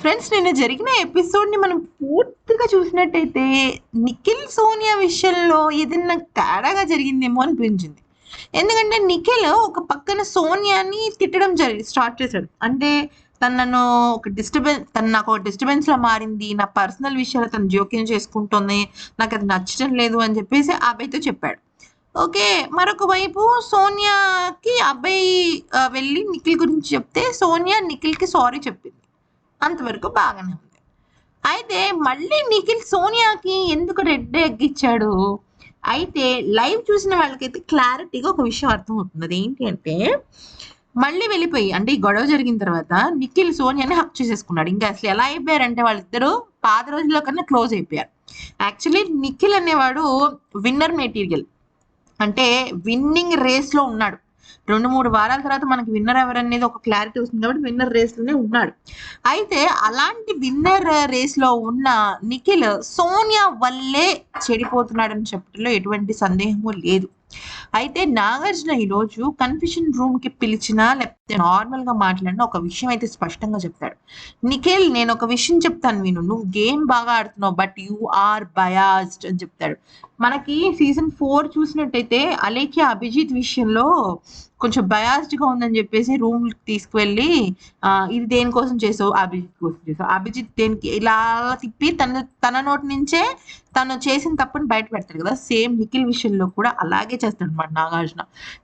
Friends నిన్న జరిగిన ఎపిసోడ్ని మనం పూర్తిగా చూసినట్టయితే నిఖిల్ సోనియా విషయంలో ఏదైనా తేడాగా జరిగిందేమో అనిపించింది. ఎందుకంటే నిఖిల్ ఒక పక్కన సోనియాని తిట్టడం జరిగి స్టార్ట్ చేశాడు. అంటే తను నన్ను ఒక డిస్టర్బెన్స్ తను నాకు ఒక డిస్టర్బెన్స్ మారింది నా పర్సనల్ విషయాలు తను జోక్యం చేసుకుంటుంది నాకు అది నచ్చడం లేదు అని చెప్పేసి అబ్బాయితో చెప్పాడు. ఓకే మరొక వైపు సోనియాకి అబ్బాయి వెళ్ళి నిఖిల్ గురించి చెప్తే సోనియా నిఖిల్కి సారీ చెప్పింది. అంతవరకు బాగానే ఉంది. అయితే మళ్ళీ నిఖిల్ సోనియాకి ఎందుకు రెడ్ ఎగ్ ఇచ్చాడు అయితే లైవ్ చూసిన వాళ్ళకైతే క్లారిటీగా ఒక విషయం అర్థమవుతుంది అది ఏంటి అంటే మళ్ళీ వెళ్ళిపోయి అంటే ఈ గొడవ జరిగిన తర్వాత నిఖిల్ సోనియాని హక్ చేసేసుకున్నాడు. ఇంకా అసలు ఎలా అయిపోయారంటే వాళ్ళిద్దరూ పాత రోజుల్లో కన్నా క్లోజ్ అయిపోయారు. యాక్చువల్లీ నిఖిల్ అనేవాడు విన్నర్ మెటీరియల్. అంటే విన్నింగ్ రేస్లో ఉన్నాడు. రెండు మూడు వారాల తర్వాత మనకి విన్నర్ ఎవరనేది ఒక క్లారిటీ వస్తుంది కాబట్టి విన్నర్ రేస్లోనే ఉన్నాడు. అయితే అలాంటి విన్నర్ రేస్లో ఉన్న నిఖిల్ సోనియా వల్లే చెడిపోతున్నాడని చెప్పడంలో ఎటువంటి సందేహము లేదు. అయితే నాగార్జున ఈరోజు కన్ఫ్యూషన్ రూమ్కి పిలిచినా లేకపోతే నార్మల్గా మాట్లాడినా ఒక విషయం అయితే స్పష్టంగా చెప్తాడు. నిఖిల్ నేను ఒక విషయం చెప్తాను విను. నువ్వు గేమ్ బాగా ఆడుతున్నావు బట్ యు ఆర్ బయాస్డ్ అని చెప్తాడు. మనకి సీజన్ ఫోర్ చూసినట్టయితే అలేఖ్య అభిజిత్ విషయంలో కొంచెం బయాస్డ్గా ఉందని చెప్పేసి రూమ్ తీసుకువెళ్ళి ఇది దేనికోసం చేసావు? అభిజిత్ కోసం చేసావు. అభిజిత్ దేనికి ఇలా తిప్పి తన తన నోటి నుంచే తను చేసిన తప్పుని బయట పెడతాడు కదా సేమ్ నిఖిల్ విషయంలో కూడా అలాగే చేస్తాడు అనమాట నాగార్జున.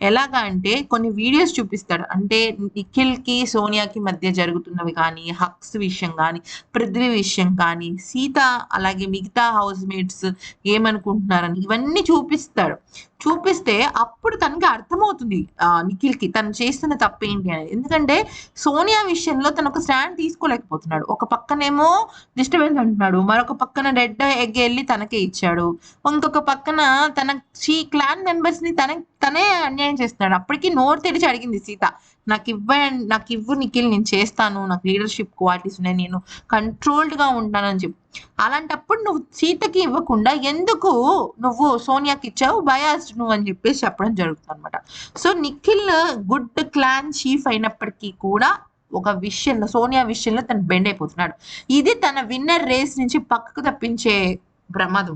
ఎలాగా అంటే కొన్ని వీడియోస్ చూపిస్తాడు. అంటే నిఖిల్కి సోనియాకి మధ్య జరుగుతున్నవి కానీ హక్స్ విషయం కానీ పృథ్వీ విషయం కానీ సీత అలాగే మిగతా హౌస్ మేట్స్ ఏమనుకుంటున్నారని ఇవన్నీ చూపిస్తాడు. చూపిస్తే అప్పుడు తనకి అర్థమవుతుంది ఆ, నిఖిల్కి తను చేస్తున్న తప్పేంటి అని ఎందుకంటే సోనియా విషయంలో తను ఒక స్టాండ్ తీసుకోలేకపోతున్నాడు. ఒక పక్కనేమో డిస్టర్బెన్స్ అంటున్నాడు. మరొక పక్కన రెడ్ ఎగ్ వెళ్ళి తనకే ఇచ్చాడు. ఇంకొక పక్కన తన షీ క్లాన్ మెంబర్స్ని తన తనే అన్యాయం చేస్తున్నాడు. అప్పటికి నోరు తెరిచి అడిగింది సీత నాకు ఇవ్వండి నాకు ఇవ్వు నిఖిల్ నేను చేస్తాను నాకు లీడర్షిప్ క్వాలిటీస్ ఉన్నాయి నేను కంట్రోల్డ్గా ఉంటానని చెప్పి. అలాంటప్పుడు నువ్వు సీతకి ఇవ్వకుండా ఎందుకు నువ్వు సోనియాకి ఇచ్చావు? బయాస్డ్ నువ్వు అని చెప్పేసి చెప్పడం జరుగుతుంది అనమాట so Nikhil good clan chief అయినప్పటికీ కూడా ఒక విషయంలో సోనియా విషయంలో తను బెండ్ అయిపోతున్నాడు. ఇది తన విన్నర్ రేస్ నుంచి పక్కకు తప్పించే ప్రమాదం.